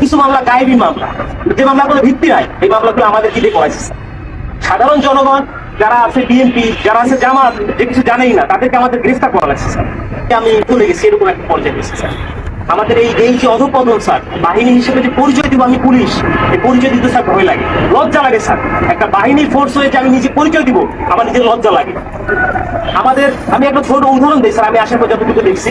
কিছু মামলা, গায়েবী মামলা। যে মামলাগুলো ভিত্তি নাই, এই মামলাগুলো আমাদের কি করাইছে সাধারণ জনগণ, যারা আছে বিএনপি, যারা আছে জামাত, যে কিছু জানেই না, তাদেরকে আমাদের গ্রেফতার করা লাগছে, স্যার। আমি চলে গেছি, এরকম একটা পর্যায়ে গেছি স্যার। আমাদের এই এই যে অধপতন, স্যার, বাহিনী হিসেবে যে পরিচয় দিব আমি পুলিশ, এই পরিচয় দিতে, স্যার, ভয় লাগে। লজ্জা লাগে, স্যার। একটা বাহিনীর ফোর্স হয়ে যে আমি নিজে পরিচয় দিব, আমার নিজের লজ্জা লাগে। আমাদের, আমি একটা ছোট উদাহরণ দিই, স্যার, আমি আশা পর যতটুকু দেখছি।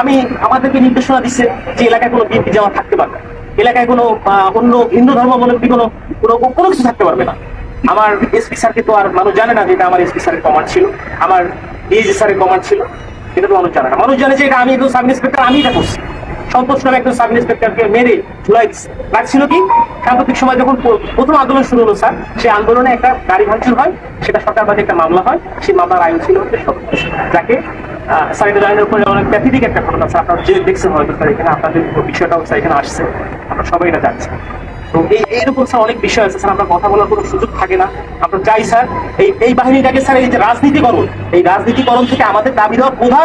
আমি আমাদেরকে নির্দেশনা দিচ্ছে যে এলাকায় কোনো বিএনপি জামাত থাকতে পারবে এলাকায় কোনো অন্য হিন্দু ধর্মাবলম্বী কোনো কোনো কোনো কিছু থাকতে পারবে না। আমার এসপি স্যারকে তো আর মানুষ জানে না যে এটা আমার এসপি স্যারের কমান্ড ছিল। আমার ডিএজি স্যারের কমান্ড ছিল। এটা তো মানুষ জানে না। মানুষ জানে যে এটা আমি একজন সাব ইন্সপেক্টর আমি এটা করছি। সন্তোষ নামে একজন সাব ইন্সপেক্টরকে মেরে ঝুলাই লাগছিল কি? সাম্প্রতিক সময় যখন প্রথম আন্দোলন শুরু হলো স্যার সেই আন্দোলনে একটা গাড়ি ভাঙচুর হয়। সেটা সরকারবাদী একটা মামলা হয়। সেই মামলার আইন ছিল হচ্ছে সন্তোষ। যাকে আহ, স্যার উপরে অনেক প্যাথেটিক একটা ঘটনা আছে আপনারা যে দেখছেন হয়তো স্যার এখানে আপনাদের বিষয়টাও স্যার এখানে আসছে আমরা সবাই এটা জানছি। তো এই এইরকম স্যার অনেক বিষয় আছে স্যার আমরা কথা বলার কোনো সুযোগ থাকে না। আমরা চাই স্যার এই এই বাহিনীটাকে স্যার এই যে রাজনীতিকরণ এই রাজনীতিকরণ থেকে আমাদের দাবি দেওয়া প্রধান